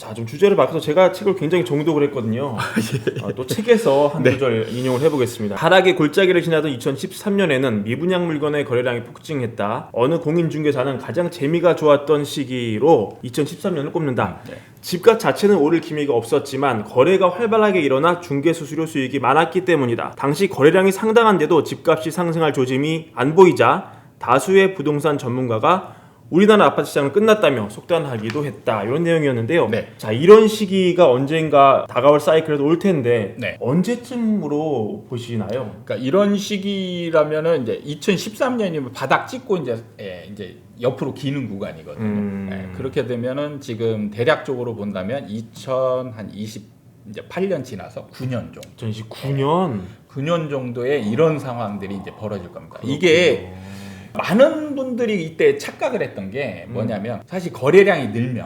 자, 좀 주제를 바꿔서 제가 책을 굉장히 정독을 했거든요. 아, 또 책에서 한 네. 구절 인용을 해보겠습니다. 하락의 골짜기를 지나던 2013년에는 미분양 물건의 거래량이 폭증했다. 어느 공인중개사는 가장 재미가 좋았던 시기로 2013년을 꼽는다. 네. 집값 자체는 오를 기미가 없었지만 거래가 활발하게 일어나 중개 수수료 수익이 많았기 때문이다. 당시 거래량이 상당한데도 집값이 상승할 조짐이 안 보이자 다수의 부동산 전문가가 우리나라 아파트 시장은 끝났다며 속단하기도 했다. 이런 내용이었는데요. 네. 자, 이런 시기가 언젠가 다가올 사이클에도 올 텐데 네. 언제쯤으로 보시나요? 그러니까 이런 시기라면은 이제 2013년이면 바닥 찍고 이제 예, 이제 옆으로 기는 구간이거든요. 음. 예, 그렇게 되면은 지금 대략적으로 본다면 2020 이제 8년 지나서 9년 정도. 2019년 9년 정도의 이런 상황들이 이제 벌어질 겁니다. 이게 많은 분들이 이때 착각을 했던 게 음. 뭐냐면 사실 거래량이 늘면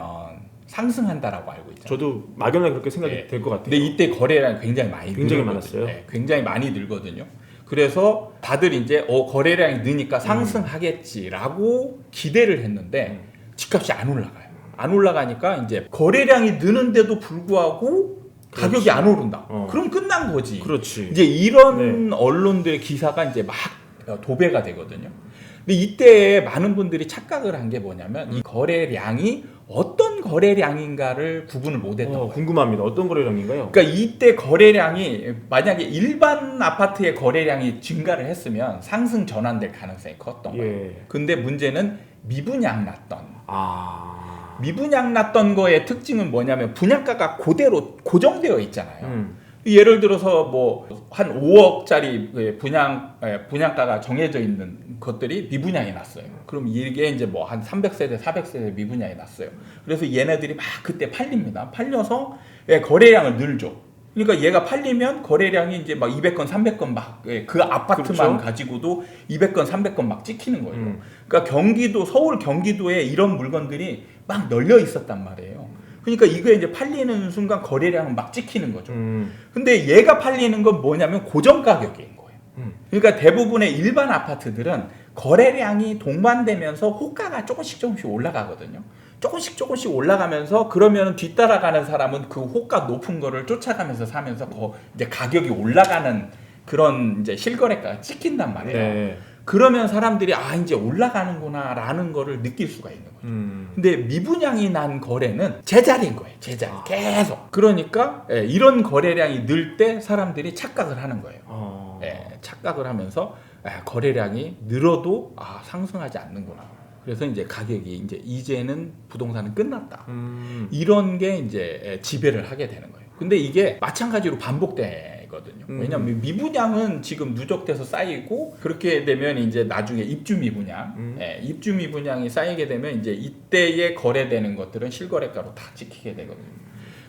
상승한다라고 알고 있잖아요. 저도 막연하게 그렇게 생각이 네. 될 것 같아요. 근데 이때 거래량이 굉장히 많이 굉장히 늘거든요. 많았어요. 네, 굉장히 많이 늘거든요. 그래서 다들 이제 어 거래량이 느니까 상승하겠지라고 기대를 했는데 음. 집값이 안 올라가요. 안 올라가니까 이제 거래량이 느는데도 불구하고 가격이 안 오른다. 어. 그럼 끝난 거지. 그렇지. 이제 이런 네. 언론들의 기사가 이제 막 도배가 되거든요. 근데 이때 많은 분들이 착각을 한 게 뭐냐면 이 거래량이 어떤 거래량인가를 구분을 못했던 어, 거예요. 궁금합니다. 어떤 거래량인가요? 그러니까 이때 거래량이 만약에 일반 아파트의 거래량이 증가를 했으면 상승 전환될 가능성이 컸던 거예요. 예. 근데 문제는 미분양 났던 아. 미분양 났던 거의 특징은 뭐냐면 분양가가 그대로 고정되어 있잖아요. 음. 예를 들어서 뭐 한 5억짜리 분양 예, 분양가가 정해져 있는 것들이 미분양이 났어요. 그럼 이게 이제 뭐 한 300세대, 400세대 미분양이 났어요. 그래서 얘네들이 막 그때 팔립니다. 팔려서 예, 거래량을 늘죠. 그러니까 얘가 팔리면 거래량이 이제 막 200건, 300건 막 그 아파트만 그렇죠. 가지고도 200건, 300건 막 찍히는 거예요. 음. 그러니까 경기도 서울 경기도에 이런 물건들이 막 널려 있었단 말이에요. 그러니까 이게 이제 팔리는 순간 거래량은 막 찍히는 거죠. 음. 근데 얘가 팔리는 건 뭐냐면 고정 가격인 거예요. 음. 그러니까 대부분의 일반 아파트들은 거래량이 동반되면서 호가가 조금씩 조금씩 올라가거든요. 조금씩 조금씩 올라가면서 그러면 뒤따라가는 사람은 그 호가 높은 거를 쫓아가면서 사면서 거 이제 가격이 올라가는 그런 이제 실거래가가 찍힌단 말이에요. 네. 그러면 사람들이 아 이제 올라가는구나라는 거를 느낄 수가 있는 거예요. 음. 근데 미분양이 난 거래는 제자리인 거예요. 제자리 계속. 그러니까 예, 이런 거래량이 늘 때 사람들이 착각을 하는 거예요. 어. 예, 착각을 하면서 아, 거래량이 늘어도 아 상승하지 않는구나. 그래서 이제 가격이 이제 이제는 부동산은 끝났다. 음. 이런 게 이제 예, 지배를 하게 되는 거예요. 근데 이게 마찬가지로 반복 되거든요. 음. 왜냐하면 미분양은 지금 누적돼서 쌓이고 그렇게 되면 이제 나중에 입주 미분양, 음. 예, 입주 미분양이 쌓이게 되면 이제 이때에 거래되는 것들은 실거래가로 다 찍히게 되거든요.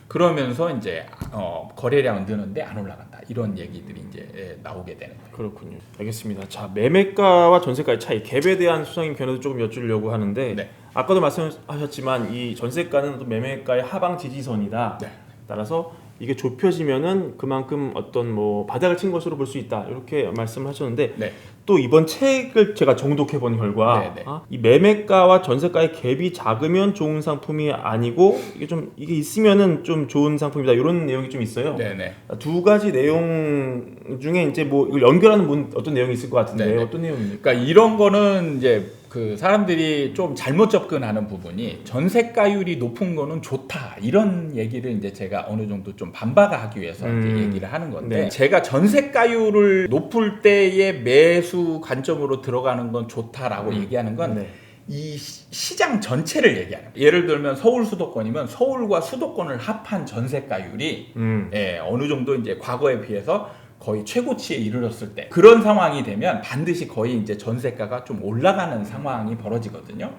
그러면서 이제 어, 거래량은 느는데 안 올라간다. 이런 얘기들이 이제 예, 나오게 되는 거예요. 그렇군요. 알겠습니다. 자, 매매가와 전세가의 차이, 갭에 대한 수상인 견해도 조금 여쭈려고 하는데 네. 아까도 말씀하셨지만 이 전세가는 또 매매가의 하방 지지선이다. 네. 따라서 이게 좁혀지면은 그만큼 어떤 뭐 바닥을 친 것으로 볼 수 있다. 이렇게 말씀을 하셨는데 네. 또 이번 책을 제가 정독해 본 결과 네, 네. 아, 이 매매가와 전세가의 갭이 작으면 좋은 상품이 아니고 이게 좀 이게 있으면은 좀 좋은 상품이다. 이런 내용이 좀 있어요. 네 네. 두 가지 내용 중에 이제 뭐 이걸 연결하는 문- 어떤 내용이 있을 것 같은데 네 네. 어떤 내용입니까? 그러니까 이런 거는 이제 그 사람들이 좀 잘못 접근하는 부분이 전세가율이 높은 거는 좋다 이런 얘기를 이제 제가 어느 정도 좀 반박하기 위해서 이제 음. 얘기를 하는 건데 네. 제가 전세가율을 높을 때의 매수 관점으로 들어가는 건 좋다라고 음. 얘기하는 건 네. 이 시- 시장 전체를 얘기하는 거예요. 예를 들면 서울 수도권이면 서울과 수도권을 합한 전세가율이 음. 예, 어느 정도 이제 과거에 비해서 거의 최고치에 이르렀을 때 그런 상황이 되면 반드시 거의 이제 전세가가 좀 올라가는 상황이 벌어지거든요.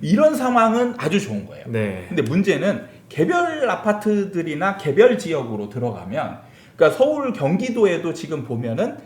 이런 상황은 아주 좋은 거예요. 네. 근데 문제는 개별 아파트들이나 개별 지역으로 들어가면 그러니까 서울 경기도에도 지금 보면은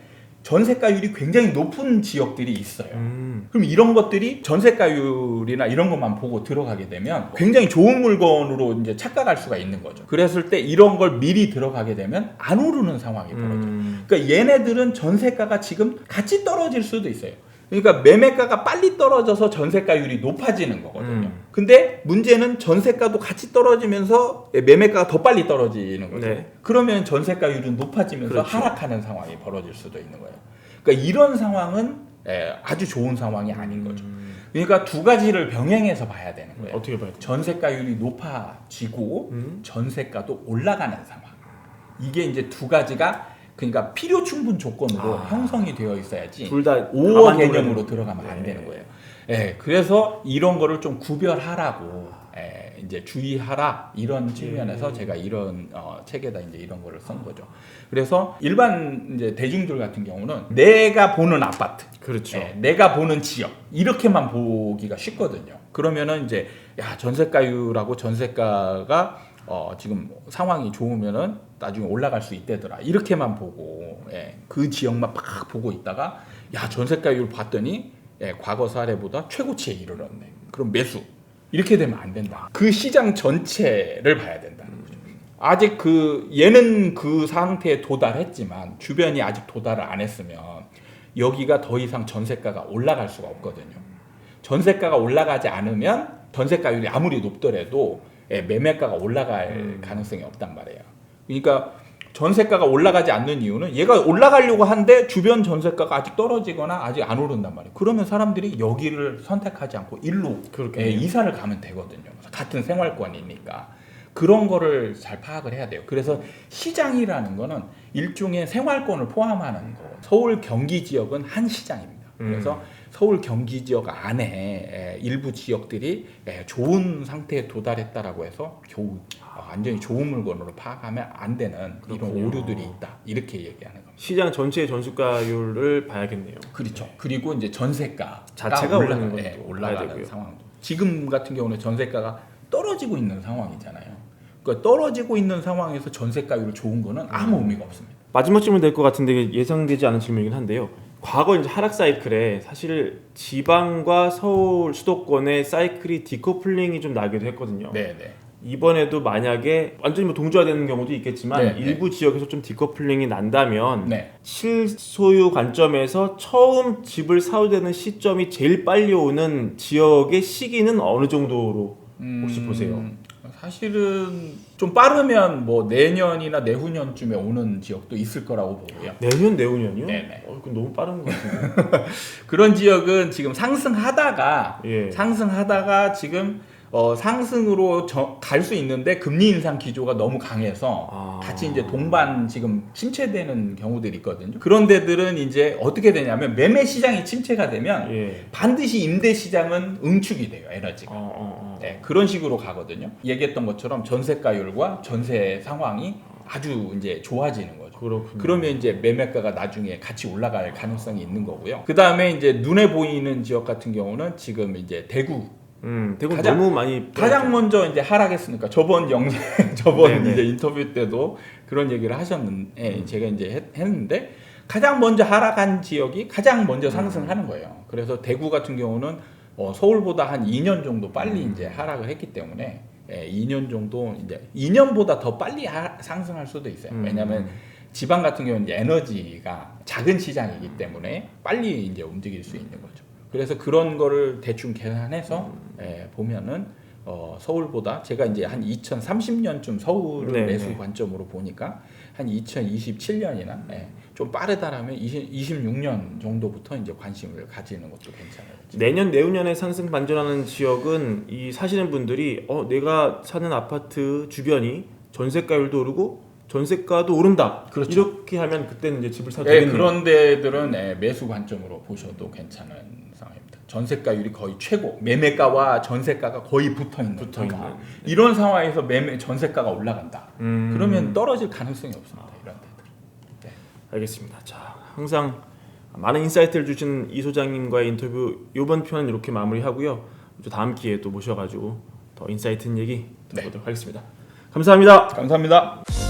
전세가율이 굉장히 높은 지역들이 있어요. 음. 그럼 이런 것들이 전세가율이나 이런 것만 보고 들어가게 되면 굉장히 좋은 물건으로 이제 착각할 수가 있는 거죠. 그랬을 때 이런 걸 미리 들어가게 되면 안 오르는 상황이 벌어져요. 음. 그러니까 얘네들은 전세가가 지금 같이 떨어질 수도 있어요. 그러니까 매매가가 빨리 떨어져서 전세가율이 높아지는 거거든요. 음. 근데 문제는 전세가도 같이 떨어지면서 매매가가 더 빨리 떨어지는 거죠. 네. 그러면 전세가율은 높아지면서 그렇죠. 하락하는 상황이 벌어질 수도 있는 거예요. 그러니까 이런 상황은 예, 아주 좋은 상황이 아닌 거죠. 음, 그러니까 두 가지를 병행해서 봐야 되는 거예요. 어떻게 돼? 전세가율이 높아지고 음. 전세가도 올라가는 상황. 이게 이제 두 가지가 그러니까 필요 충분 조건으로 아. 형성이 되어 있어야지 둘 다 5억 개념으로 들어가면 안 네. 되는 거예요. 예, 그래서 이런 거를 좀 구별하라고 예, 이제 주의하라 이런 측면에서 음. 제가 이런 어, 책에다 이제 이런 거를 쓴 거죠. 그래서 일반 이제 대중들 같은 경우는 내가 보는 아파트, 그렇죠. 예, 내가 보는 지역 이렇게만 보기가 쉽거든요. 그러면은 이제 야 전세가율하고 전세가가 어, 지금 상황이 좋으면은 나중에 올라갈 수 있대더라 이렇게만 보고 예, 그 지역만 막 보고 있다가 야 전세가율 봤더니 예, 과거 사례보다 최고치에 이르렀네. 그럼 매수 이렇게 되면 안 된다. 그 시장 전체를 봐야 된다는 거죠. 아직 그 얘는 그 상태에 도달했지만 주변이 아직 도달을 안 했으면 여기가 더 이상 전세가가 올라갈 수가 없거든요. 전세가가 올라가지 않으면 전세가율이 아무리 높더라도 예, 매매가가 올라갈 음. 가능성이 없단 말이에요. 그러니까 전세가가 올라가지 않는 이유는 얘가 올라가려고 하는데 주변 전세가가 아직 떨어지거나 아직 안 오른단 말이에요. 그러면 사람들이 여기를 선택하지 않고 일로 그렇겠네요. 예, 이사를 가면 되거든요. 같은 생활권이니까. 그런 거를 잘 파악을 해야 돼요. 그래서 시장이라는 거는 일종의 생활권을 포함하는 거. 서울 경기 지역은 한 시장입니다. 그래서 서울 경기 지역 안에 에, 일부 지역들이 에, 좋은 상태에 도달했다라고 해서 겨우 어, 완전히 좋은 물건으로 파악하면 안 되는 이런 그렇군요. 오류들이 있다. 이렇게 얘기하는 겁니다. 시장 전체의 전수가율을 봐야겠네요. 그렇죠. 그리고 이제 전세가 자체가 올라가는 것도 네, 올라가는 되고요. 상황도. 지금 같은 경우는 전세가가 떨어지고 있는 상황이잖아요. 그러니까 떨어지고 있는 상황에서 전세가율이 좋은 거는 아무 의미가 없습니다. 마지막 질문 될 것 같은데 예상되지 않은 질문이긴 한데요. 과거 이제 하락 사이클에 사실 지방과 서울 수도권의 사이클이 디커플링이 좀 나기도 했거든요. 네, 네. 이번에도 만약에 완전히 뭐 동조화되는 경우도 있겠지만 네, 네. 일부 지역에서 좀 디커플링이 난다면 네. 실소유 관점에서 처음 집을 사도 되는 시점이 제일 빨리 오는 지역의 시기는 어느 정도로 혹시 음, 보세요? 사실은 좀 빠르면 뭐 내년이나 내후년쯤에 오는 지역도 있을 거라고 보고요. 내년 내후년이요? 네네. 어, 그건 너무 빠른 것 같은데. 그런 지역은 지금 상승하다가 예. 상승하다가 지금 어, 상승으로 갈 수 있는데 금리 인상 기조가 너무 강해서 아. 같이 이제 동반 지금 침체되는 경우들이 있거든요. 그런 데들은 이제 어떻게 되냐면 매매 시장이 침체가 되면 예. 반드시 임대 시장은 응축이 돼요 에너지가. 어. 네, 그런 식으로 가거든요. 얘기했던 것처럼 전세가율과 전세 상황이 아주 이제 좋아지는 거죠. 그렇군요. 그러면 이제 매매가가 나중에 같이 올라갈 가능성이 있는 거고요. 그 다음에 이제 눈에 보이는 지역 같은 경우는 지금 이제 대구 음, 대구 가장- 너무 많이 가장 먼저 이제 하락했으니까 저번 영상 저번 네네. 이제 인터뷰 때도 그런 얘기를 하셨는데 제가 이제 했, 했는데 가장 먼저 하락한 지역이 가장 먼저 상승하는 거예요. 그래서 대구 같은 경우는 어, 서울보다 한 2년 정도 빨리 이제 하락을 했기 때문에 예, 2년 정도 이제 2년보다 더 빨리 하- 상승할 수도 있어요. 음. 왜냐하면 지방 같은 경우는 에너지가 작은 시장이기 때문에 빨리 이제 움직일 수 있는 거죠. 그래서 그런 거를 대충 계산해서 예, 보면은 어, 서울보다 제가 이제 한 2030년쯤 서울을 네, 매수 네. 관점으로 보니까 한 2027년이나 예, 좀 빠르다라면 20, 26년 정도부터 이제 관심을 가지는 것도 괜찮아요. 내년 내후년에 상승 반전하는 지역은 이 사시는 분들이 어 내가 사는 아파트 주변이 전세가율도 오르고 전세가도 오른다. 그렇죠. 이렇게 하면 그때는 이제 집을 사도 예, 되겠네요. 그런 데들은 예, 매수 관점으로 보셔도 괜찮은 상황입니다. 전세가율이 거의 최고, 매매가와 전세가가 거의 붙어 있는 붙어 상황. 있는. 이런 상황에서 매매 전세가가 올라간다. 음. 그러면 떨어질 가능성이 없습니다. 이런 데들. 알겠습니다. 자, 항상 많은 인사이트를 주신 이 소장님과의 인터뷰 이번 편은 이렇게 마무리하고요. 또 다음 기회에 또 모셔가지고 더 인사이트 있는 얘기 들어보도록 하겠습니다. 감사합니다. 감사합니다.